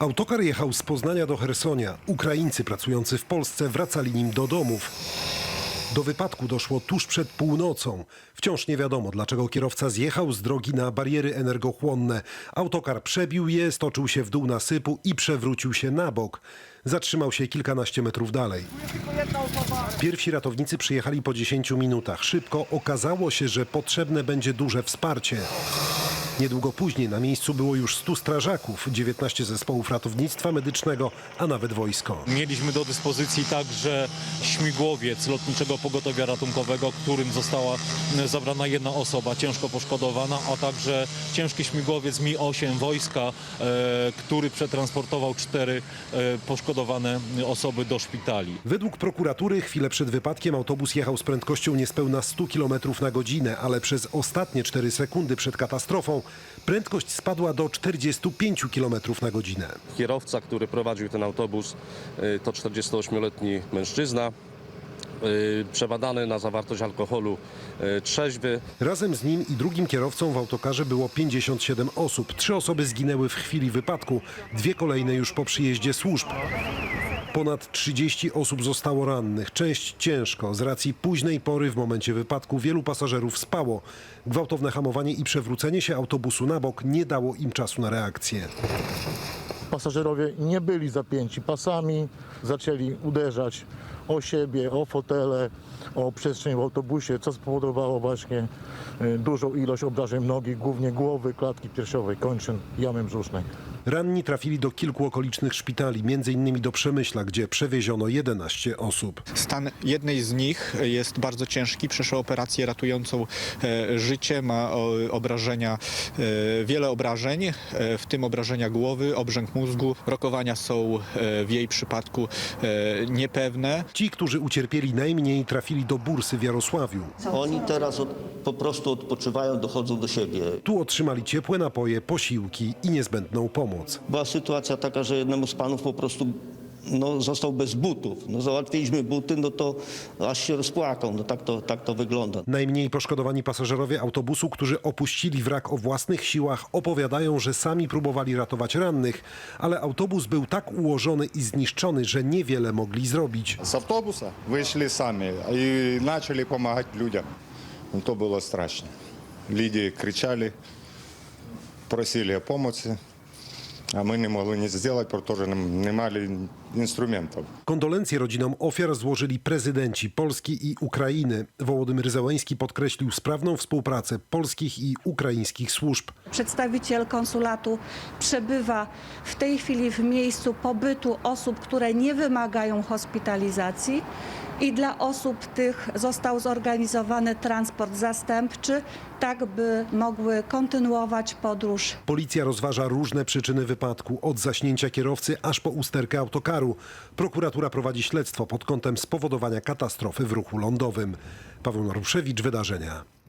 Autokar jechał z Poznania do Hersonia. Ukraińcy pracujący w Polsce wracali nim do domów. Do wypadku doszło tuż przed północą. Wciąż nie wiadomo, dlaczego kierowca zjechał z drogi na bariery energochłonne. Autokar przebił je, stoczył się w dół nasypu i przewrócił się na bok. Zatrzymał się kilkanaście metrów dalej. Pierwsi ratownicy przyjechali po 10 minutach. Szybko okazało się, że potrzebne będzie duże wsparcie. Niedługo później na miejscu było już 100 strażaków, 19 zespołów ratownictwa medycznego, a nawet wojsko. Mieliśmy do dyspozycji także śmigłowiec Lotniczego Pogotowia Ratunkowego, którym została zabrana jedna osoba ciężko poszkodowana, a także ciężki śmigłowiec Mi-8 wojska, e, który przetransportował cztery e, poszkodowane osoby do szpitali. Według prokuratury chwilę przed wypadkiem autobus jechał z prędkością niespełna 100 km na godzinę, ale przez ostatnie 4 sekundy przed katastrofą prędkość spadła do 45 km na godzinę. Kierowca, który prowadził ten autobus, y, to 48-letni mężczyzna, y, przebadany na zawartość alkoholu, y, trzeźwy. Razem z nim i drugim kierowcą w autokarze było 57 osób. Trzy osoby zginęły w chwili wypadku, dwie kolejne już po przyjeździe służb. Ponad 30 osób zostało rannych, część ciężko. Z racji późnej pory w momencie wypadku wielu pasażerów spało. Gwałtowne hamowanie i przewrócenie się autobusu na bok nie dało im czasu na reakcję. Pasażerowie nie byli zapięci pasami, zaczęli uderzać o siebie, o fotele, o przestrzeń w autobusie, co spowodowało właśnie y, dużą ilość obrażeń nogi, głównie głowy, klatki piersiowej, kończyn, jamy brzusznej. Ranni trafili do kilku okolicznych szpitali, m.in. do Przemyśla, gdzie przewieziono 11 osób. Stan jednej z nich jest bardzo ciężki, przeszła operację ratującą e, życie, ma o, obrażenia, e, wiele obrażeń, e, w tym obrażenia głowy, obrzęk mózgu. Rokowania są e, w jej przypadku e, niepewne. Ci, którzy ucierpieli najmniej, trafili do bursy w Jarosławiu. Oni teraz od, po prostu odpoczywają, dochodzą do siebie. Tu otrzymali ciepłe napoje, posiłki i niezbędną pomoc pomóc. Była sytuacja taka, że jednemu z panów po prostu no, został bez butów. No, załatwiliśmy buty, no to aż się rozpłakał. No, tak, to, tak to wygląda. Najmniej poszkodowani pasażerowie autobusu, którzy opuścili wrak o własnych siłach, opowiadają, że sami próbowali ratować rannych, ale autobus był tak ułożony i zniszczony, że niewiele mogli zrobić. Z autobusa wyszli sami i zaczęli pomagać ludziom. No, to było straszne. Ludzie krzyczeli, prosili o pomoc a my nie mogli nic zrobić, ponieważ nie mieli instrumentów. Kondolencje rodzinom ofiar złożyli prezydenci Polski i Ukrainy. Wołodymyr Zełański podkreślił sprawną współpracę polskich i ukraińskich służb. Przedstawiciel konsulatu przebywa w tej chwili w miejscu pobytu osób, które nie wymagają hospitalizacji i dla osób tych został zorganizowany transport zastępczy, tak by mogły kontynuować podróż Policja rozważa różne przyczyny wypadku, od zaśnięcia kierowcy aż po usterkę autokaru. Prokuratura prowadzi śledztwo pod kątem spowodowania katastrofy w ruchu lądowym. Paweł Naruszewicz, Wydarzenia.